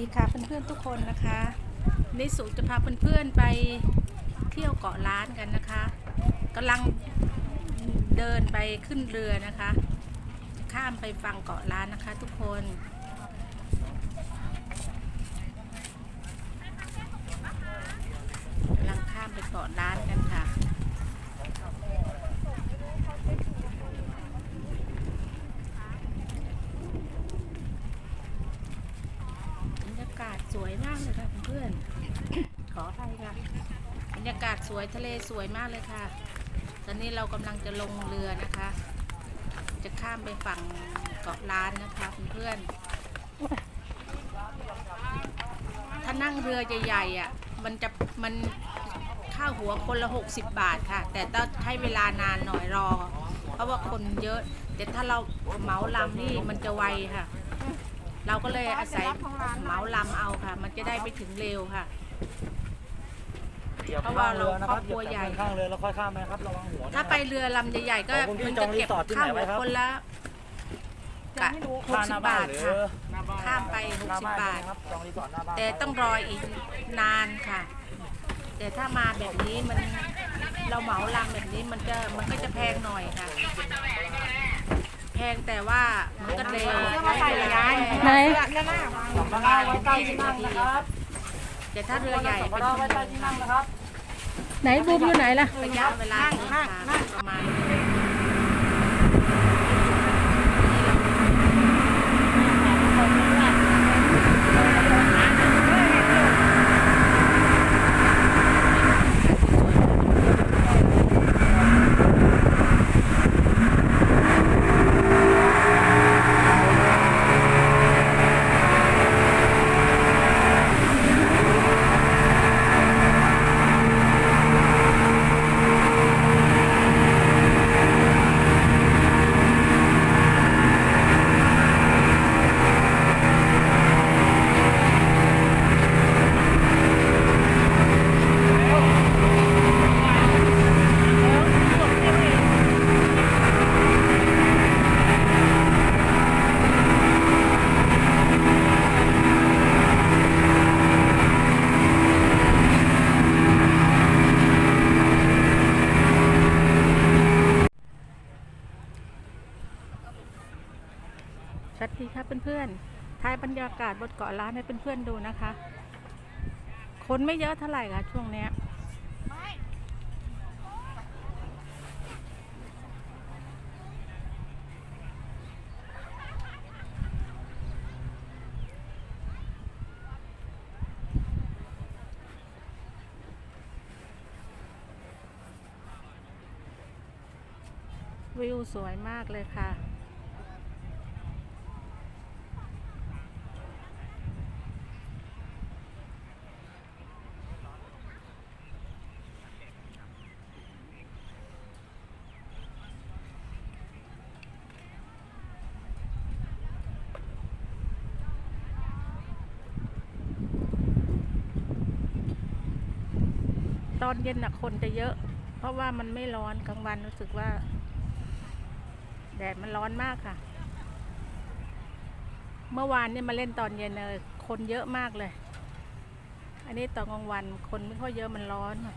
ดีค่ะเพื่อนๆทุกคนนะคะนิสุจะพาเพื่อนๆไปเที่ยวเกาะล้านกันนะคะกำลังเดินไปขึ้นเรือนะคะจะข้ามไปฝั่งเกาะล้านนะคะ ทุกคนกำลังข้ามไปเกาะล้านกันค่ะ บรรยากาศสวยมากเลยค่ะเพื่อนๆ ข ออภัยค่ะบรรยากาศสวยทะเลสวยมากเลยค่ะ ตอนนี้เรากำลังจะลงเรือนะคะ จะข้ามไปฝั่งเกาะล้านนะคะเพื่อนถ้านั่งเรือใหญ่ๆอะมันจะมันค่าหัวคนละ 60 บาทค่ะ แต่ต้องใช้เวลานานหน่อยรอ เพราะว่าคนเยอะ แต่ถ้าเราเหมาลำนี่มันจะไวค่ะ เราก็เลยอาศัยเหมาลำเอาค่ะ มันจะได้ไปถึงเร็วค่ะ เพราะว่าเราครอบครัวใหญ่ ข้างเรือแล้วค่อยข้ามไปนะครับระวังหัวนะถ้าไปเรือลำใหญ่ๆก็ของคุณพี่มันจจะองรีเก็บสอร์ทที่ค่าไหนหัไว้วครับคนละกะหกข้ามหสิน้าบบ้าบานทหรือค่ะหน้าบ้านข้ามไปหน้า60บ้านบาทนะครับจองรีสอร์ทหน้าบ้านแต่ต้องรออีกนานค่ะ แต่ถ้ามาแบบนี้มันเราเหมาลำแบบนี้มันจะมันก็จะแพงหน่อยค่ะ แพงแต่ว่ามันก็เร็วใช้เวลาแค่ไหนสองข้างล่างไว้ใต้ที่นั่งนะครับ แต่ถ้าเรือใหญ่สองเป็นข้างชั่ล่างวโมไว้ใต้งที่นั่งนะครับ ไหนบูมอยู่ไหนล่ะ ระยะเวลาเดินทางประมาณ วัสดีครับเพื่อนๆถ่ายบรรยากาศบนเกาะล้านให้เพื่อนๆดูนะคะ คนไม่เยอะเท่าไหร่ค่ะช่วงเนี้ยวิวสวยมากเลยค่ะ ตอนเย็นนะคนจะเยอะ เพราะว่ามันไม่ร้อนกลางวันรู้สึกว่า แดดมันร้อนมากค่ะ เมื่อวานเนี่ยมาเล่นตอนเย็นเลยคนเยอะมากเลย อันนี้ตอนกลางวันคนไม่ค่อยเยอะมันร้อนค่ะ